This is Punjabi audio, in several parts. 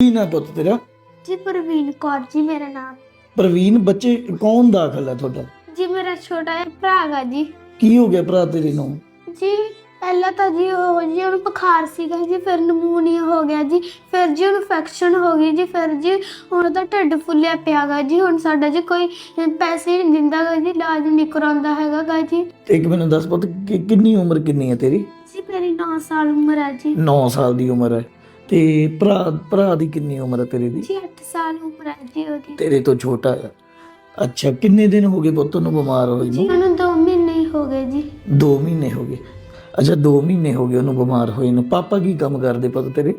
ਕੀ ਨਾ ਪੁੱਤ ਤੇਰਾ? ਜੀ ਪ੍ਰਵੀਨ ਕੌਰ ਜੀ ਮੇਰਾ ਨਾਮ। ਪ੍ਰਵੀਨ ਬੱਚੇ ਕੌਣ ਦਾਖਲ ਹੈ ਤੁਹਾਡਾ? ਜੀ ਮੇਰਾ ਛੋਟਾ ਜਿਹਾ ਭਰਾ ਜੀ। ਕੀ ਹੋ ਗਿਆ ਭਰਾ ਤੇਰੇ ਨੂੰ? ਜੀ ਪਹਿਲਾਂ ਤਾਂ ਜੀ ਉਹ ਜੀ ਉਹਨੂੰ ਬੁਖਾਰ ਸੀਗਾ ਜੀ ਫਿਰ ਨਮੂਨੀਆ ਹੋ ਗਿਆ ਜੀ ਫਿਰ ਜੀ ਉਹਨੂੰ ਇਨਫੈਕਸ਼ਨ ਹੋ ਗਈ ਜੀ ਫਿਰ ਜੀ ਹੁਣ ਉਹਦਾ ਢਿੱਡ ਫੁੱਲਿਆ ਪਿਆ ਗਾ ਜੀ ਹੁਣ ਸਾਡਾ ਜੀ ਕੋਈ ਪੈਸੇ ਨਹੀਂ ਦਿੰਦਾ ਗਾ ਜੀ ਇਲਾਜ ਨਹੀਂ ਕਰਾਉਂਦਾ ਹੈਗਾ ਗਾ ਜੀ। ਤੇ ਇੱਕ ਮੈਨੂੰ ਦੱਸ ਪੁੱਤ ਕਿ ਕਿੰਨੀ ਉਮਰ ਕਿੰਨੀ ਹੈ ਤੇਰੀ? ਜੀ ਮੇਰੀ 9 ਸਾਲ ਉਮਰ ਹੈ ਜੀ। 9 ਸਾਲ ਦੀ ਉਮਰ ਹੈ। ਤੇ ਭਰਾ ਭਰਾ ਦੀ ਕਿੰਨੀ ਉਮਰ ਹੈ ਤੇਰੇ ਦੀ? ਜੀ 8 ਸਾਲ ਉਮਰ ਹੈ ਜੀ ਉਹਦੀ। ਤੇਰੇ ਤੋਂ ਛੋਟਾ ਹੈ ਅੱਛਾ ਕਿੰਨੇ ਦਿਨ ਹੋ ਗਏ ਪੁੱਤ ਨੂੰ ਬਿਮਾਰ ਹੋਈ ਜੀ ਨੂੰ ਉਹਨੂੰ 2 ਮਹੀਨੇ ਹੀ ਹੋ ਗਏ ਜੀ। 2 ਮਹੀਨੇ ਹੋ ਗਏ। ਅੱਛਾ 2 ਮਹੀਨੇ ਹੋ ਗਏ ਉਹਨੂੰ ਬਿਮਾਰ ਹੋਏ ਨੂੰ। ਪਾਪਾ ਕੀ ਕੰਮ ਕਰਦੇ ਪੁੱਤ ਤੇਰੇ?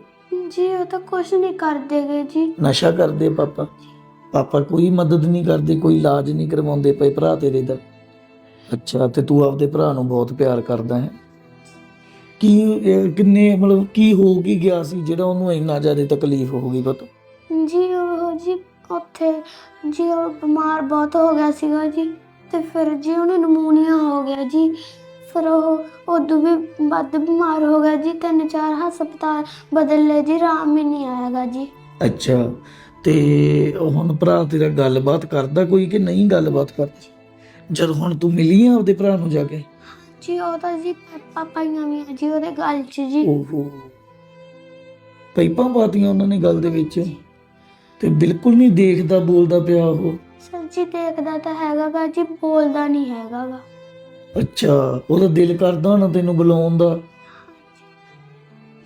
ਜੀ ਉਹ ਤਾਂ ਕੁਝ ਨਹੀਂ ਕਰਦੇ ਗੇ ਜੀ। ਨਸ਼ਾ ਕਰਦੇ ਪਾਪਾ? ਪਾਪਾ ਕੋਈ ਮਦਦ ਨਹੀਂ ਕਰਦੇ ਕੋਈ ਇਲਾਜ ਨਹੀਂ ਕਰਵਾਉਂਦੇ ਪਏ ਭਰਾ ਤੇਰੇ ਦਾ। ਅੱਛਾ ਤੇ ਤੂੰ ਆਪਦੇ ਭਰਾ ਨੂੰ ਬਹੁਤ ਪਿਆਰ ਕਰਦਾ ਹੈ। ਕੀ ਇਹ ਕਿੰਨੇ ਮਤਲਬ ਕੀ ਹੋ ਕੀ ਗਿਆ ਸੀ ਜਿਹੜਾ ਉਹਨੂੰ ਇੰਨਾ ਜ਼ਿਆਦਾ ਤਕਲੀਫ ਹੋ ਗਈ ਪੁੱਤ? ਜੀ ਉਹ ਜੀ ਉੱਥੇ ਜੀ ਉਹ ਬਿਮਾਰ ਬਹੁਤ ਹੋ ਗਿਆ ਸੀਗਾ ਜੀ ਤੇ ਫਿਰ ਜੀ ਉਹਨੂੰ ਨਮੂਨੀਆ ਹੋ ਗਿਆ ਜੀ ਫਿਰ ਉਹ ਉਦੋਂ ਵੀ ਵੱਧ ਬਿਮਾਰ ਹੋ ਗਿਆ ਜੀ ਤਿੰਨ ਚਾਰ ਹਸਪਤਾਲ ਬਦਲ ਲਏ ਜੀ ਆਰਾਮ ਹੀ ਨਹੀਂ ਆਇਆਗਾ ਜੀ। ਅੱਛਾ ਤੇ ਹੁਣ ਭਰਾ ਤੇਰਾ ਗੱਲਬਾਤ ਕਰਦਾ ਕੋਈ ਕਿ ਨਹੀਂ ਗੱਲਬਾਤ ਕਰਦਾ? ਜਦ ਹੁਣ ਤੂੰ ਮਿਲੀ ਆ ਆਪਦੇ ਭਰਾ ਨੂੰ ਜਾ ਕੇ? ਜੀ ਉਹ ਤਾਂ ਜੀ ਪਾਪਾ ਪਾਈਆਂ ਵੀ ਜੀ ਉਹਦੇ ਗਲ 'ਚ ਜੀ। ਓਹੋ। ਪਾਈਪਾਂ ਪਾਤੀਆਂ ਉਹਨਾਂ ਨੇ ਗੱਲ ਦੇ ਵਿੱਚ। ਤੇ ਬਿਲਕੁਲ ਨਹੀਂ ਦੇਖਦਾ ਬੋਲਦਾ ਪਿਆ ਉਹ। ਸਰ ਜੀ ਦੇਖਦਾ ਤਾਂ ਹੈਗਾ ਗਾ ਜੀ ਬੋਲਦਾ ਨਹੀਂ ਹੈਗਾ ਗਾ ਅੱਛਾ ਉਹਦਾ ਦਿਲ ਕਰਦਾ ਹੋਣਾ ਤੈਨੂੰ ਬੁਲਾਉਣ ਦਾ?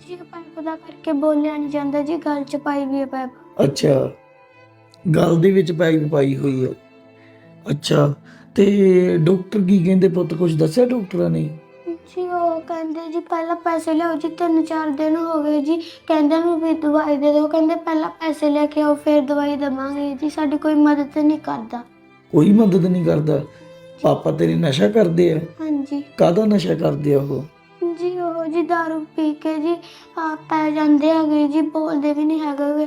ਜੀ ਪਾਈਪ ਦਾ ਕਰਕੇ ਬੋਲਿਆ ਨਹੀਂ ਜਾਂਦਾ ਜੀ ਗਲ 'ਚ ਪਾਈ ਵੀ ਹੈ ਪਾਈਪ। ਅੱਛਾ। ਗੱਲ ਦੇ ਵਿੱਚ ਪਾਈਪ ਪਾਈ ਹੋਈ ਹੈ। ਅੱਛਾ ਤੇ ਡਾਕਟਰ ਕੀ ਕਹਿੰਦੇ ਪੁੱਤ ਕੁਝ ਦੱਸਿਆ ਡਾਕਟਰਾਂ ਨੇ? ਜੀ ਉਹ ਕਹਿੰਦੇ ਜੀ ਪਹਿਲਾਂ ਪੈਸੇ ਲਿਆਓ ਜੀ ਤਿੰਨ ਚਾਰ ਦਿਨ ਹੋ ਗਏ ਜੀ। ਕਹਿੰਦੇ ਨੂੰ ਵੀ ਦਵਾਈ ਦੇ ਦਿਓ। ਕਹਿੰਦੇ ਪਹਿਲਾਂ ਪੈਸੇ ਲੈ ਕੇ ਆਓ ਫਿਰ ਦਵਾਈ ਦੇਵਾਂਗੇ ਜੀ। ਸਾਡੀ ਕੋਈ ਮਦਦ ਨਹੀਂ ਕਰਦਾ। ਕੋਈ ਮਦਦ ਨਹੀਂ ਕਰਦਾ? ਪਾਪਾ ਤੇਰੇ ਨਸ਼ਾ ਕਰਦੇ ਆ? ਹਾਂਜੀ। ਕਾਹਦਾ ਨਸ਼ਾ ਕਰਦੇ ਆ ਉਹ? ਜੀ ਉਹ ਜੀ दारू ਪੀ ਕੇ ਜੀ ਆ ਪੈ ਜਾਂਦੇ ਹੈਗੇ ਜੀ ਬੋਲਦੇ ਵੀ ਨਹੀਂ ਹੈਗੇ ਗੇ।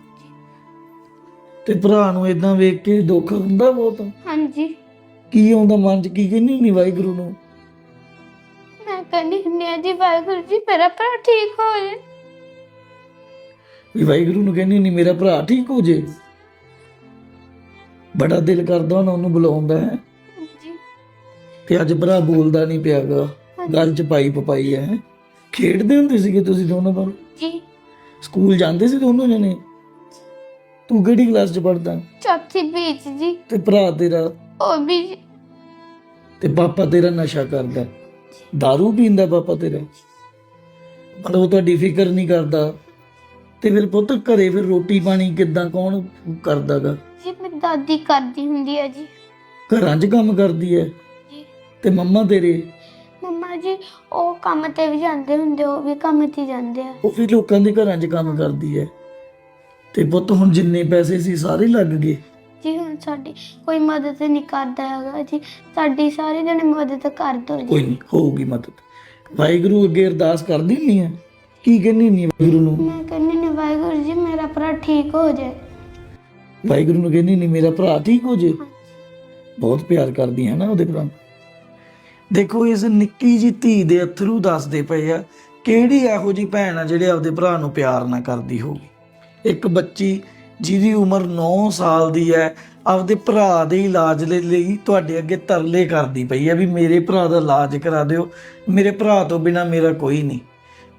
ਤੇ ਭਰਾ ਨੂੰ ਇਦਾਂ ਵੇਖ ਕੇ ਦੁੱਖ ਹੁੰਦਾ ਬਹੁਤ? ਹਾਂਜੀ। ਕੀ ਆਉਂਦਾ ਮਨ 'ਚ ਕੀ ਕਹਿੰਦੀ ਨਹੀਂ ਵਾਹਿਗੁਰੂ ਨੂੰ? ਮੈਂ ਕਹਿੰਦੀ ਹੁੰਦੀ ਹਾਂ ਜੀ ਵਾਹਿਗੁਰੂ ਜੀ ਮੇਰਾ ਭਰਾ ਠੀਕ ਹੋ ਜੇ। ਵੀ ਵਾਹਿਗੁਰੂ ਨੂੰ ਕਹਿੰਦੀ ਨਹੀਂ ਮੇਰਾ ਭਰਾ ਠੀਕ ਹੋ ਜੇ। ਬੜਾ ਦਿਲ ਕਰਦਾ ਹੋਣਾ ਉਹਨੂੰ ਬੁਲਾਉਂਦਾ ਹੈ। ਜੀ ਤੇ ਅੱਜ ਭਰਾ ਬੋਲਦਾ ਨਹੀਂ ਪਿਆਗਾ। ਗੱਲ 'ਚ ਪਾਈ ਪਪਾਈ ਹੈ ਖੇਡਦੇ ਹੁੰਦੇ ਸੀਗੇ ਤੁਸੀਂ ਦੋਨੋਂ ਬਾਰ ਜੀ। ਸਕੂਲ ਜਾਂਦੇ ਸੀ ਦੋਨੋਂ ਜਣੇ? ਤੂੰ ਕਿਹੜੀ ਕਲਾਸ 'ਚ ਪੜਦਾ ਚੌਥੀ ਵਿੱਚ ਜੀ। ਤੇ ਭਰਾ ਤੇਰਾ? ਉਹ ਵੀ ਜੀ। ਤੇ ਪਾਪਾ ਤੇਰਾ ਨਸ਼ਾ ਕਰਦਾ। दारू ਪੀਂਦਾ ਪਾਪਾ ਤੇਰਾ? ਮਤਲਬ ਉਹ ਤੁਹਾਡੀ ਫਿਕਰ ਨਹੀਂ ਕਰਦਾ। ਤੇ ਫਿਰ ਪੁੱਤ ਘਰੇ ਫਿਰ ਰੋਟੀ ਪਾਣੀ ਕਿੱਦਾਂ ਕੌਣ ਕਰਦਾਗਾ? ਜੀ ਮੇਰੀ ਦਾਦੀ ਕਰਦੀ ਹੁੰਦੀ ਹੈ ਜੀ। ਘਰਾਂ 'ਚ ਕੰਮ ਕਰਦੀ ਹੈ ਜੀ। ਤੇ ਮੰਮਾ ਤੇਰੇ? ਮੰਮਾ ਜੀ ਉਹ ਕੰਮ ਤੇ ਵੀ ਜਾਂਦੇ ਹੁੰਦੇ ਉਹ ਵੀ ਕੰਮ ਤੇ ਜਾਂਦੇ ਆ। ਉਹ ਵੀ ਲੋਕਾਂ ਦੇ ਘਰਾਂ 'ਚ ਕੰਮ ਕਰਦੀ ਹੈ ਤੇ ਪੁੱਤ ਹੁਣ ਜਿੰਨੇ ਪੈਸੇ ਸੀ ਸਾਰੇ ਲੱਗ ਗਏ। ਜੀ ਹੁਣ ਸਾਡੀ ਕੋਈ ਮਦਦ ਨਹੀਂ ਕਰਦਾ ਹੈਗਾ ਜੀ। ਸਾਡੀ ਸਾਰੇ ਜਣੇ ਮਦਦ ਕਰ ਦੋ ਜੀ। ਕੋਈ ਨਹੀਂ ਹੋਊਗੀ ਮਦਦ। ਵਾਹਿਗੁਰੂ ਅੱਗੇ ਅਰਦਾਸ ਕਰਦੀ ਨਹੀਂ ਹੈ ਕੀ ਕਹਿੰਦੀ ਨਹੀਂ ਵਾਹਿਗੁਰੂ ਨੂੰ? ਮੈਂ ਕਹਿੰਦੀ ਨੇ ਵਾਹਿਗੁਰੂ ਜੀ ਮੇਰਾ ਭਰਾ ਠੀਕ ਹੋ ਜਾਏ ਵਾਹਿਗੁਰੂ ਨੂੰ ਕਹਿੰਦੀ ਨਹੀਂ ਮੇਰਾ ਭਰਾ ਠੀਕ ਹੋ ਜੇ। ਬਹੁਤ ਪਿਆਰ ਕਰਦੀ ਹੈ ਨਾ ਉਹਦੇ ਭਰਾ ਨੂੰ। ਦੇਖੋ ਇਸ ਨਿੱਕੀ ਜੀ ਧੀ ਦੇ ਅਥਰੂ ਦੱਸਦੇ ਪਏ ਆ ਕਿਹੜੀ ਇਹੋ ਜੀ ਭੈਣ ਆ ਜਿਹੜੇ ਆਪਦੇ ਭਰਾ ਨੂੰ ਪਿਆਰ ਨਾ ਕਰਦੀ ਹੋਊਗੀ। ਇੱਕ ਬੱਚੀ ਜਿਹਦੀ ਉਮਰ 9 ਸਾਲ ਦੀ ਹੈ, ਆਪਦੇ ਭਰਾ ਦੇ ਇਲਾਜ ਦੇ ਲਈ ਤੁਹਾਡੇ ਅੱਗੇ ਤਰਲੇ ਕਰਦੀ ਪਈ ਹੈ ਵੀ ਮੇਰੇ ਭਰਾ ਦਾ ਇਲਾਜ ਕਰਾ ਦਿਓ। ਮੇਰੇ ਭਰਾ ਤੋਂ ਬਿਨਾ ਮੇਰਾ ਕੋਈ ਨਹੀਂ।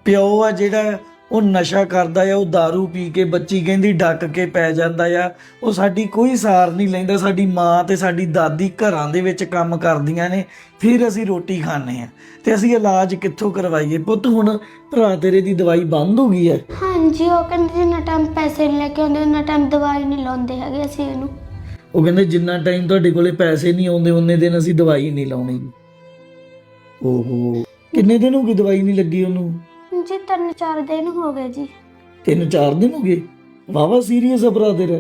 ਪਿਓ ਆ ਜਿਹੜਾ ਉਹ ਨਸ਼ਾ ਕਰਦਾ ਆ ਉਹ दारू ਪੀ ਕੇ ਬੱਚੀ ਕਹਿੰਦੀ ਡੱਕ ਕੇ ਪੈ ਜਾਂਦਾ ਆ। ਉਹ ਸਾਡੀ ਕੋਈ ਸਾਰ ਨਹੀਂ ਲੈਂਦਾ ਸਾਡੀ ਮਾਂ ਤੇ ਸਾਡੀ ਦਾਦੀ ਘਰਾਂ ਦੇ ਵਿੱਚ ਕੰਮ ਕਰਦੀਆਂ ਨੇ ਫਿਰ ਅਸੀਂ ਰੋਟੀ ਖਾਂਦੇ ਆ। ਤੇ ਅਸੀਂ ਇਲਾਜ ਕਿੱਥੋਂ ਕਰਵਾਈਏ? ਪੁੱਤ ਹੁਣ ਭਰਾ ਤੇਰੇ ਦੀ ਦਵਾਈ ਬੰਦ ਹੋ ਗਈ ਹੈ? ਹਾਂਜੀ ਉਹ ਕਹਿੰਦੇ ਜਿੰਨਾ ਟਾਈਮ ਪੈਸੇ ਲੈ ਕੇ ਆਉਂਦੇ ਉਹਨਾਂ ਟਾਈਮ ਦਵਾਈ ਨਹੀਂ ਲਾਉਂਦੇ ਹੈਗੇ ਅਸੀਂ ਇਹਨੂੰ। ਉਹ ਕਹਿੰਦੇ ਜਿੰਨਾ ਟਾਈਮ ਤੁਹਾਡੇ ਕੋਲੇ ਪੈਸੇ ਨਹੀਂ ਆਉਂਦੇ ਉਹਨੇ ਦਿਨ ਅਸੀਂ ਦਵਾਈ ਨਹੀਂ ਲਾਉਣੀ। ਓਹੋ ਕਿੰਨੇ ਦਿਨ ਹੋ ਗਏ ਦਵਾਈ ਨਹੀਂ ਲੱਗੀ ਉਹਨੂੰ? ਜੀ ਤਿੰਨ ਚਾਰ ਦਿਨ ਹੋ ਗਏ ਜੀ। ਤਿੰਨ ਚਾਰ ਦਿਨ ਹੋ ਗਏ? ਵਾਵਾ ਸੀਰੀਅਸ ਆ ਭਰਾ ਤੇਰਾ।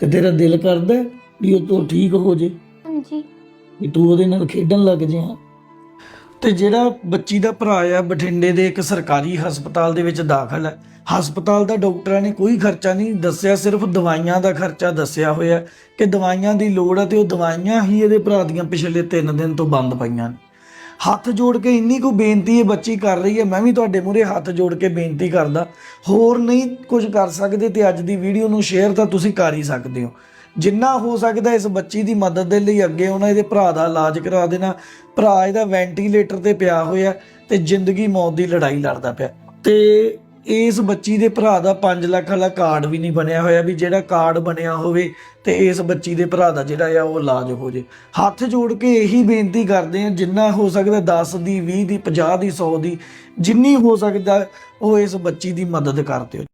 ਤੇ ਤੇਰਾ ਦਿਲ ਕਰਦਾ ਹੈ ਵੀ ਉਹ ਤੋਂ ਠੀਕ ਹੋ ਜੇ? ਹਾਂਜੀ। ਵੀ ਤੂੰ ਉਹਦੇ ਨਾਲ ਖੇਡਣ ਲੱਗ ਜੇ ਹਾਂ ਤੇ ਜਿਹੜਾ ਬੱਚੀ ਦਾ ਭਰਾ ਆ ਬਠਿੰਡੇ ਦੇ ਇੱਕ ਸਰਕਾਰੀ ਹਸਪਤਾਲ ਦੇ ਵਿੱਚ ਦਾਖਲ ਹੈ। ਹਸਪਤਾਲ ਦਾ ਡਾਕਟਰਾਂ ਨੇ ਕੋਈ ਖਰਚਾ ਨਹੀਂ ਦੱਸਿਆ ਸਿਰਫ ਦਵਾਈਆਂ ਦਾ ਖਰਚਾ ਦੱਸਿਆ ਹੋਇਆ ਕਿ ਦਵਾਈਆਂ ਦੀ ਲੋੜ ਹੈ ਤੇ ਉਹ ਦਵਾਈਆਂ ਹੀ ਇਹਦੇ ਭਰਾ ਦੀਆਂ ਪਿਛਲੇ 3 ਦਿਨ ਤੋਂ ਬੰਦ ਪਈਆਂ ਨੇ। ਹੱਥ ਜੋੜ ਕੇ ਇੰਨੀ ਕੋ ਬੇਨਤੀ ਇਹ ਬੱਚੀ ਕਰ ਰਹੀ ਹੈ, ਮੈਂ ਵੀ ਤੁਹਾਡੇ ਮੂਹਰੇ ਹੱਥ ਜੋੜ ਕੇ ਬੇਨਤੀ ਕਰਦਾ। ਹੋਰ ਨਹੀਂ ਕੁਝ ਕਰ ਸਕਦੇ ਤੇ ਅੱਜ ਦੀ ਵੀਡੀਓ ਨੂੰ ਸ਼ੇਅਰ ਤਾਂ ਤੁਸੀਂ ਕਰ ਹੀ ਸਕਦੇ ਹੋ। ਜਿੰਨਾ ਹੋ ਸਕਦਾ ਇਸ ਬੱਚੀ ਦੀ ਮਦਦ ਦੇ ਲਈ ਅੱਗੇ ਉਹਨਾਂ ਇਹਦੇ ਭਰਾ ਦਾ ਇਲਾਜ ਕਰਾ ਦੇਣਾ। ਭਰਾ ਇਹਦਾ ਵੈਂਟੀਲੇਟਰ ਤੇ ਪਿਆ ਹੋਇਆ ਤੇ ਜ਼ਿੰਦਗੀ ਮੌਤ ਦੀ ਲੜਾਈ ਲੜਦਾ ਪਿਆ। ਤੇ ਇਸ ਬੱਚੀ ਦੇ ਭਰਾ ਦਾ 5 ਲੱਖ ਵਾਲਾ ਕਾਰਡ ਵੀ ਨਹੀਂ ਬਣਿਆ ਹੋਇਆ ਵੀ ਜਿਹੜਾ ਕਾਰਡ ਬਣਿਆ ਹੋਵੇ ਤੇ ਇਸ ਬੱਚੀ ਦੇ ਭਰਾ ਦਾ ਜਿਹੜਾ ਆ ਉਹ ਇਲਾਜ ਹੋ ਜੇ। ਹੱਥ ਜੋੜ ਕੇ ਇਹੀ ਬੇਨਤੀ ਕਰਦੇ ਆ ਜਿੰਨਾ ਹੋ ਸਕਦਾ 10 ਦੀ 20 ਦੀ 50 ਦੀ 100 ਦੀ, ਜਿੰਨੀ ਹੋ ਸਕਦਾ ਉਹ ਇਸ ਬੱਚੀ ਦੀ ਮਦਦ ਕਰ ਦਿਓ।